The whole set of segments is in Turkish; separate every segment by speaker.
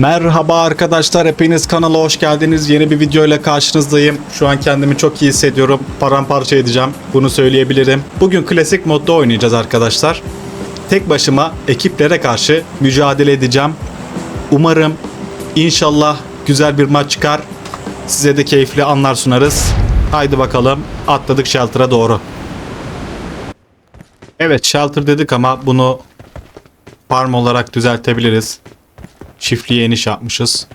Speaker 1: Merhaba arkadaşlar hepiniz kanala hoş geldiniz. Yeni bir video ile karşınızdayım. Şu an kendimi çok iyi hissediyorum. Paramparça edeceğim. Bunu söyleyebilirim. Bugün klasik modda oynayacağız arkadaşlar. Tek başıma ekiplere karşı mücadele edeceğim. Umarım inşallah güzel bir maç çıkar. Size de keyifli anlar sunarız. Haydi bakalım atladık shelter'a doğru. Evet shelter dedik ama bunu farm olarak düzeltebiliriz. Çiftliğe iniş yapmışız.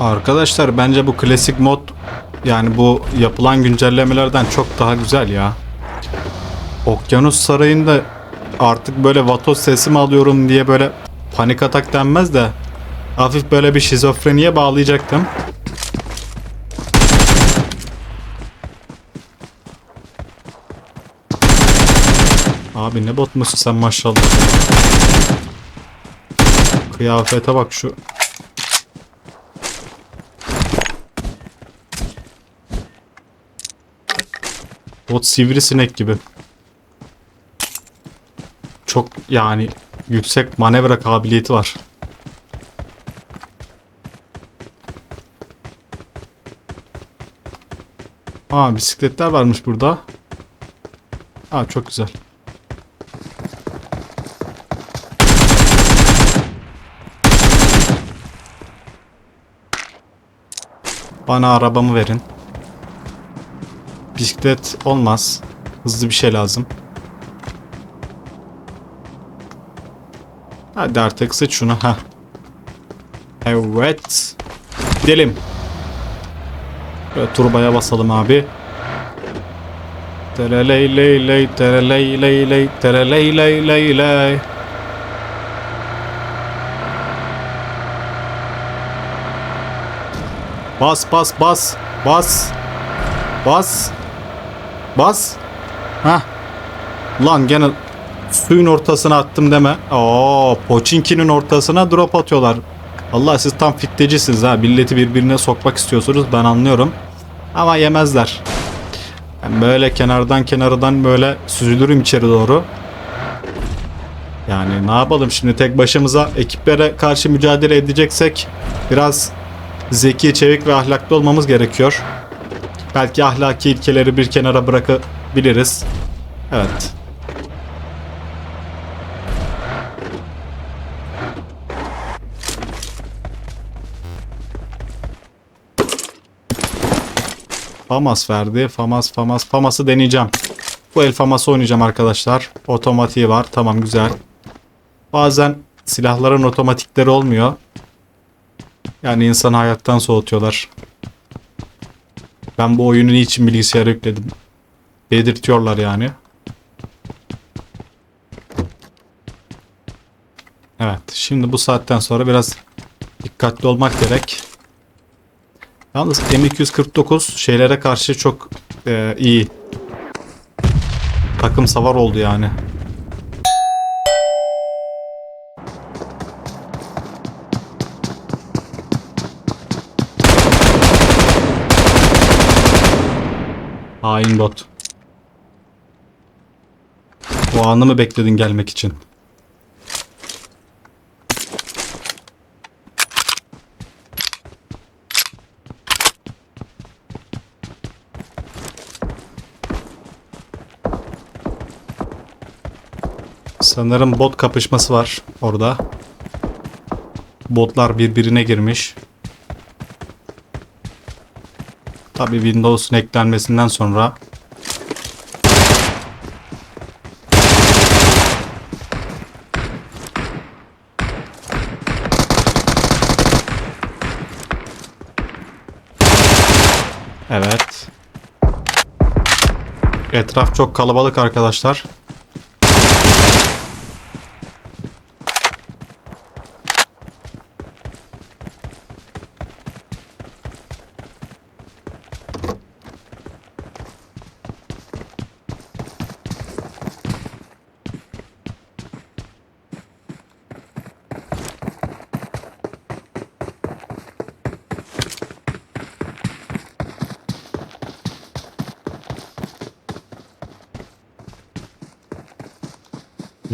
Speaker 1: Arkadaşlar bence bu klasik mod yani bu yapılan güncellemelerden çok daha güzel ya. Okyanus Sarayı'nda artık böyle vatos sesi mi alıyorum diye böyle panik atak denmez de hafif böyle bir şizofreniye bağlayacaktım. Abi ne bot musun sen maşallah. Kıyafete bak şu. Bot sivrisinek gibi. Çok yani yüksek manevra kabiliyeti var. Aa bisikletler varmış burada. Aa çok güzel. Bana arabamı verin. Bisiklet olmaz. Hızlı bir şey lazım. Hadi artık sıç şunu. ha. Evet. Gidelim. Böyle turbaya basalım abi. Tereley ley ley tereley ley ley tereley ley ley ley. Bas bas bas bas bas bas. Ha lan gene suyun ortasına attım deme. Oo Poçinki'nin ortasına drop atıyorlar. Allah siz tam fittecisiniz ha. Milleti birbirine sokmak istiyorsunuz ben anlıyorum ama yemezler ben böyle kenardan kenardan böyle süzülürüm içeri doğru yani ne yapalım şimdi tek başımıza ekiplere karşı mücadele edeceksek biraz zeki, çevik ve ahlaklı olmamız gerekiyor. Belki ahlaki ilkeleri bir kenara bırakabiliriz. Evet. Famas verdi. Famas, Famas, Famas'ı deneyeceğim. Bu el Famas'ı oynayacağım arkadaşlar. Otomatiği var. Tamam güzel. Bazen silahların otomatikleri olmuyor. Yani insanı hayattan soğutuyorlar. Ben bu oyunu niçin bilgisayara yükledim? Dedirtiyorlar yani. Evet. Şimdi bu saatten sonra biraz dikkatli olmak gerek. Yalnız M249 şeylere karşı çok e, iyi. Takım savar oldu yani. Hain bot. O anı mı bekledin gelmek için? Sanırım bot kapışması var orada. Botlar birbirine girmiş. Tabi Windows'un eklenmesinden sonra Evet. Etraf çok kalabalık arkadaşlar.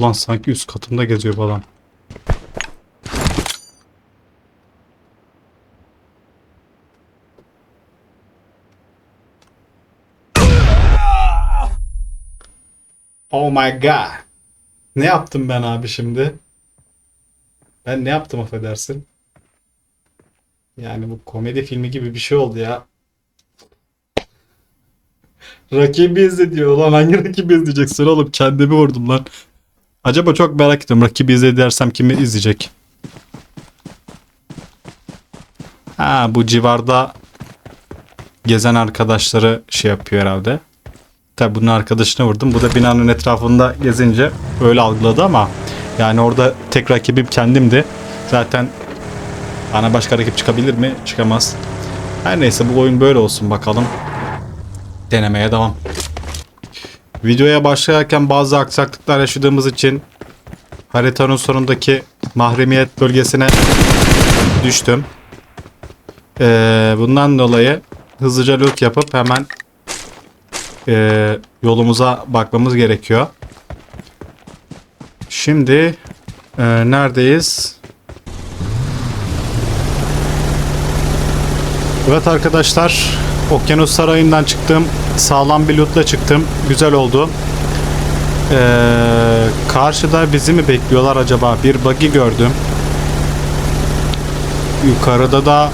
Speaker 1: Ulan sanki üst katımda geziyor adam. Oh my god. Ne yaptım ben abi şimdi? Ben ne yaptım affedersin? Yani bu komedi filmi gibi bir şey oldu ya. Rakibi izle diyor. Ulan hangi rakibi izleyeceksin oğlum? Kendimi vurdum lan. Acaba çok merak ediyorum. Rakibi izle dersem kimi izleyecek? Ha bu civarda gezen arkadaşları şey yapıyor herhalde. Tabi bunun arkadaşını vurdum. Bu da binanın etrafında gezince öyle algıladı ama yani orada tek rakibim kendimdi. Zaten bana başka rakip çıkabilir mi? Çıkamaz. Her neyse bu oyun böyle olsun bakalım. Denemeye devam. Videoya başlarken bazı aksaklıklar yaşadığımız için haritanın sonundaki mahremiyet bölgesine düştüm. Ee, bundan dolayı hızlıca loot yapıp hemen e, yolumuza bakmamız gerekiyor. Şimdi e, neredeyiz? Evet arkadaşlar Okyanus Sarayı'ndan çıktım. Sağlam bir lootla çıktım. Güzel oldu. Ee, karşıda bizi mi bekliyorlar acaba? Bir buggy gördüm. Yukarıda da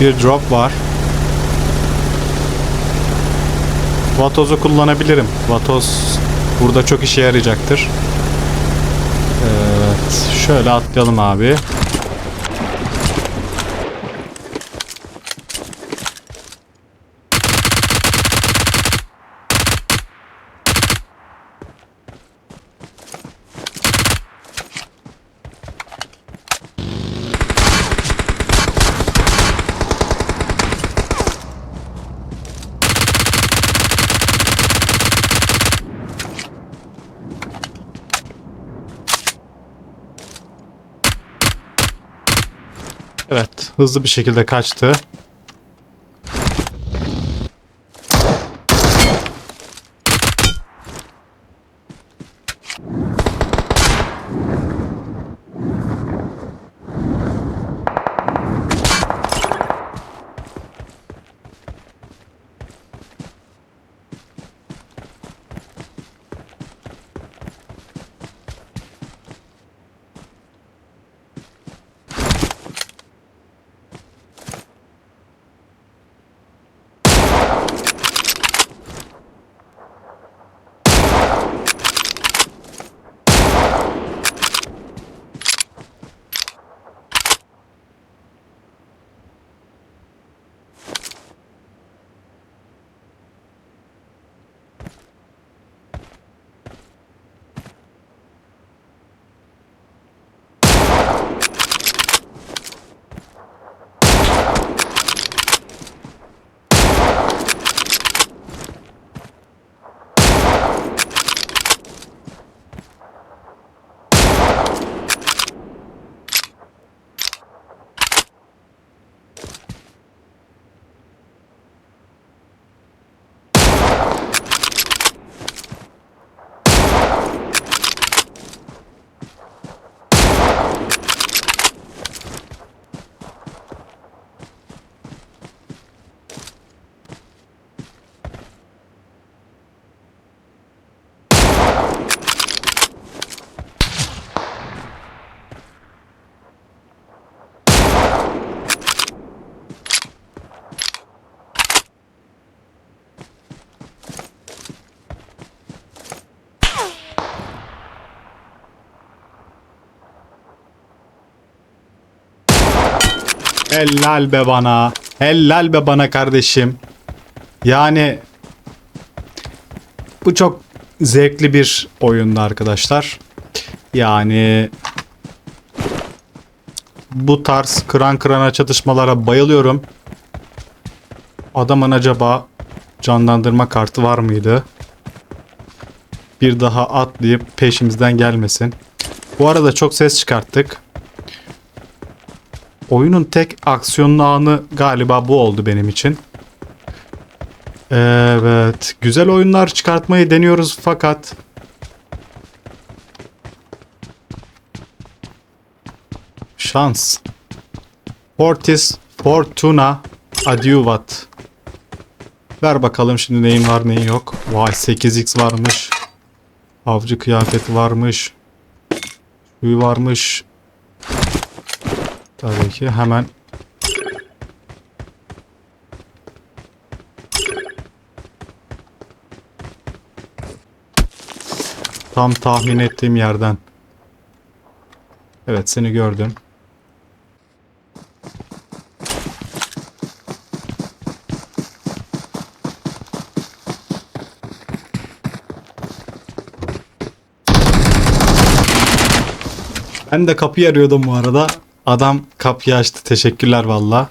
Speaker 1: bir drop var. Vatoz'u kullanabilirim. Vatoz burada çok işe yarayacaktır. Evet. Şöyle atlayalım abi. Evet. Hızlı bir şekilde kaçtı. Helal be bana. Helal be bana kardeşim. Yani bu çok zevkli bir oyundu arkadaşlar. Yani bu tarz kıran kırana çatışmalara bayılıyorum. Adamın acaba canlandırma kartı var mıydı? Bir daha atlayıp peşimizden gelmesin. Bu arada çok ses çıkarttık. Oyunun tek aksiyonlu anı galiba bu oldu benim için. Evet. Güzel oyunlar çıkartmayı deniyoruz fakat şans. Fortis Fortuna Adiuvat. Ver bakalım şimdi neyin var neyin yok. Vay 8x varmış. Avcı kıyafeti varmış. Tüy varmış. Tabii ki hemen Tam tahmin ettiğim yerden. Evet seni gördüm. Ben de kapıyı arıyordum bu arada. Adam kapıyı açtı. Teşekkürler valla.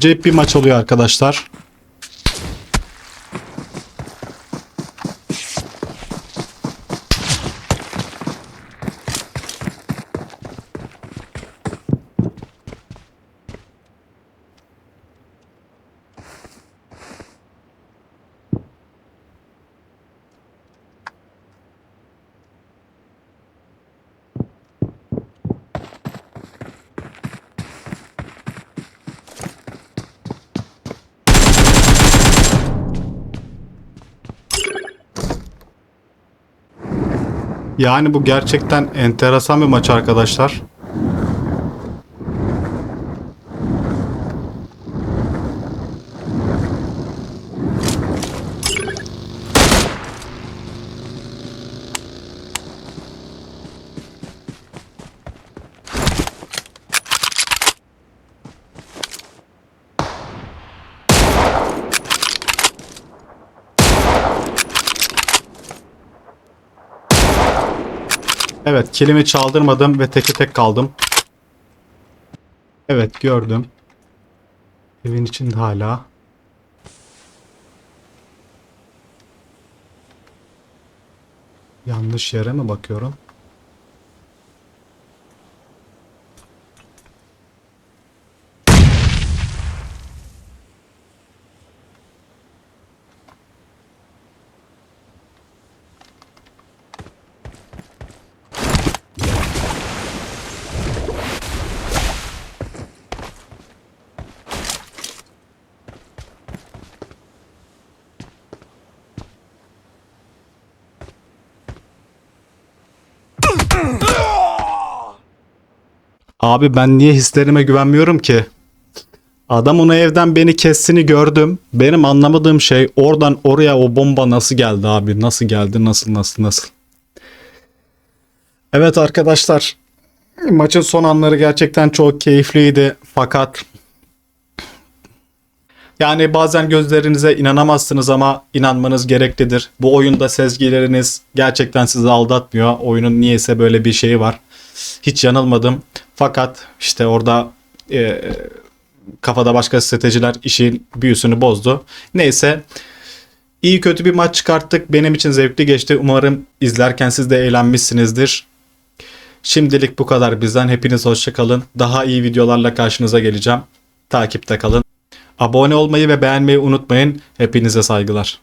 Speaker 1: Acayip bir maç oluyor arkadaşlar. Yani bu gerçekten enteresan bir maç arkadaşlar. Evet, kilimi çaldırmadım ve teke tek kaldım. Evet, gördüm. Evin içinde hala. Yanlış yere mi bakıyorum? Abi ben niye hislerime güvenmiyorum ki? Adam onu evden beni kestiğini gördüm. Benim anlamadığım şey oradan oraya o bomba nasıl geldi abi? Nasıl geldi? Nasıl nasıl nasıl? Evet arkadaşlar. Maçın son anları gerçekten çok keyifliydi. Fakat yani bazen gözlerinize inanamazsınız ama inanmanız gereklidir. Bu oyunda sezgileriniz gerçekten sizi aldatmıyor. Oyunun niyeyse böyle bir şeyi var. Hiç yanılmadım. Fakat işte orada e, kafada başka stratejiler işin büyüsünü bozdu. Neyse iyi kötü bir maç çıkarttık. Benim için zevkli geçti. Umarım izlerken siz de eğlenmişsinizdir. Şimdilik bu kadar bizden. Hepiniz hoşçakalın. Daha iyi videolarla karşınıza geleceğim. Takipte kalın. Abone olmayı ve beğenmeyi unutmayın. Hepinize saygılar.